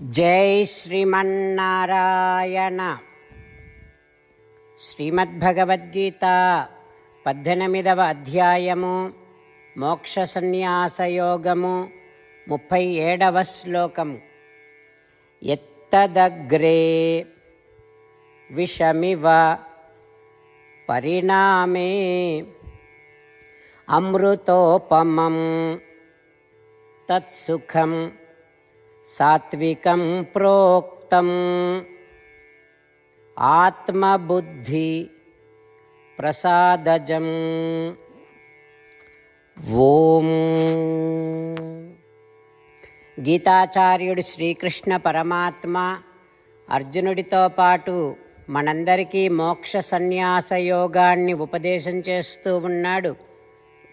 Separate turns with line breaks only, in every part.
జై శ్రీమన్నారాయణ. శ్రీమద్భగవద్గీత పద్దెనిమిదవ అధ్యాయము మోక్ష సన్యాసయోగము ముప్పై ఏడవ శ్లోకము. ఎత్తదగ్రే విషమివ పరిణామే అమృతోపమం తత్సుఖం సాత్వికం ప్రోక్తం. ఆత్మబుద్ధి ప్రసాదజం. ఓం. గీతాచార్యుడు శ్రీకృష్ణ పరమాత్మ అర్జునుడితో పాటు మనందరికీ మోక్ష సన్యాస యోగాన్ని ఉపదేశం చేస్తూ ఉన్నాడు.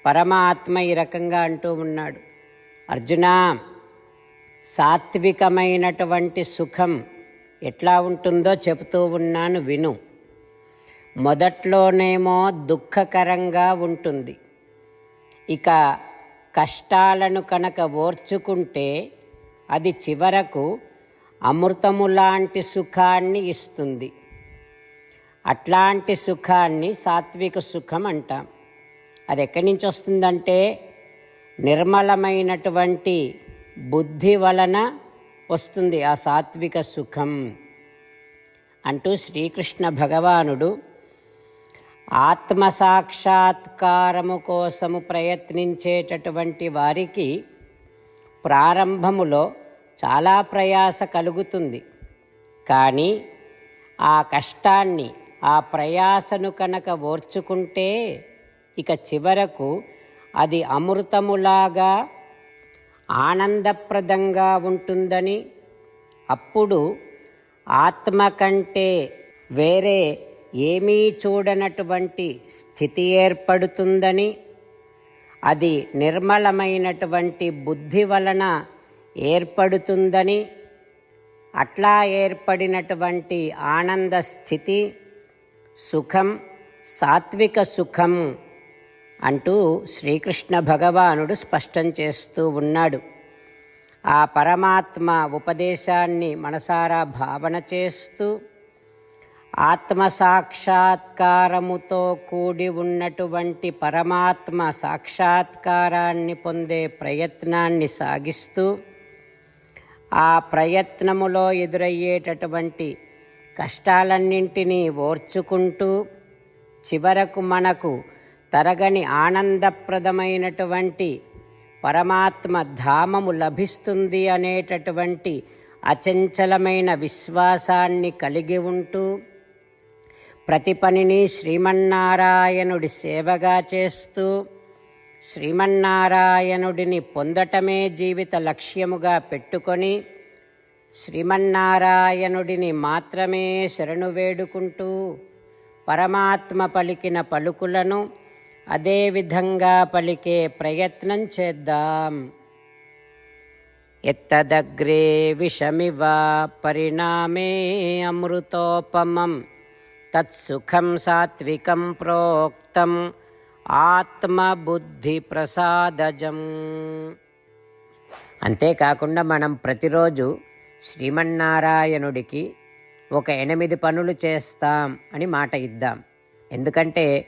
పరమాత్మ ఈ రకంగా అంటూ ఉన్నాడు. అర్జునా సాత్వికమైనటువంటి సుఖం ఎట్లా ఉంటుందో చెబుతూ ఉన్నాను విను. మొదట్లోనేమో దుఃఖకరంగా ఉంటుంది. ఇక కష్టాలను కనుక ఓర్చుకుంటే అది చివరకు అమృతము లాంటి సుఖాన్ని ఇస్తుంది. అట్లాంటి సుఖాన్ని సాత్విక సుఖం అంటాం. అది ఎక్కడి నుంచి వస్తుందంటే నిర్మలమైనటువంటి బుద్ధి వలన వస్తుంది ఆ సాత్విక సుఖం అంటూ శ్రీకృష్ణ భగవానుడు ఆత్మసాక్షాత్కారము కోసము ప్రయత్నించేటటువంటి వారికి ప్రారంభములో చాలా ప్రయాస కలుగుతుంది. కానీ ఆ కష్టాన్ని ఆ ప్రయాసను కనుక ఓర్చుకుంటే ఇక చివరకు అది అమృతములాగా ఆనందప్రదంగా ఉంటుందని. అప్పుడు ఆత్మ కంటే వేరే ఏమీ చూడనటువంటి స్థితి ఏర్పడుతుందని. అది నిర్మలమైనటువంటి బుద్ధి వలన ఏర్పడుతుందని. అట్లా ఏర్పడినటువంటి ఆనంద స్థితి సుఖం సాత్విక సుఖం అంటూ శ్రీకృష్ణ భగవానుడు స్పష్టం చేస్తూ ఉన్నాడు. ఆ పరమాత్మ ఉపదేశాన్ని మనసారా భావన చేస్తూ ఆత్మ సాక్షాత్కారముతో కూడి ఉన్నటువంటి పరమాత్మ సాక్షాత్కారాన్ని పొందే ప్రయత్నాన్ని సాగిస్తూ ఆ ప్రయత్నములో ఎదురయ్యేటటువంటి కష్టాలన్నింటినీ ఓర్చుకుంటూ చివరకు మనకు తరగని ఆనందప్రదమైనటువంటి పరమాత్మ ధామము లభిస్తుంది అనేటటువంటి అచంచలమైన విశ్వాసాన్ని కలిగి ఉంటూ ప్రతి పనిని శ్రీమన్నారాయణుడి సేవగా చేస్తూ శ్రీమన్నారాయణుడిని పొందటమే జీవిత లక్ష్యముగా పెట్టుకొని శ్రీమన్నారాయణుడిని మాత్రమే శరణు వేడుకుంటూ పరమాత్మ పలికిన పలుకులను అదేవిధంగా పలికే ప్రయత్నం చేద్దాం. ఎత్తదగ్రే విషమివ పరిణామే అమృతోపమం. తత్సుఖం సాత్వికం ప్రోక్తం ఆత్మబుద్ధి ప్రసాదజం అంతేకాకుండా మనం ప్రతిరోజు శ్రీమన్నారాయణుడికి ఒక ఎనిమిది పనులు చేస్తాం అని మాట ఇద్దాం. ఎందుకంటే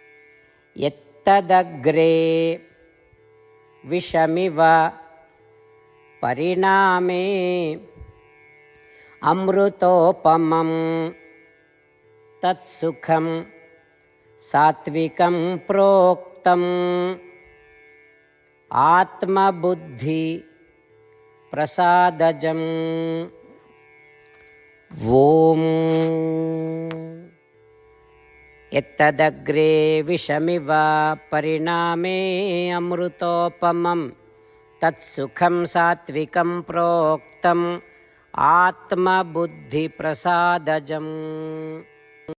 ఎత్తదగ్రే విషమివ పరిణామే అమృతోపమం తత్సుఖం సాత్వికం ప్రోక్తం ఆత్మబుద్ధి ప్రసాదజం ఓం ఎత్తదగ్రే విషమివ పరిణామే అమృతోపమం. తత్సుఖం సాత్వికం ప్రోక్తం ఆత్మబుద్ధి ప్రసాదజం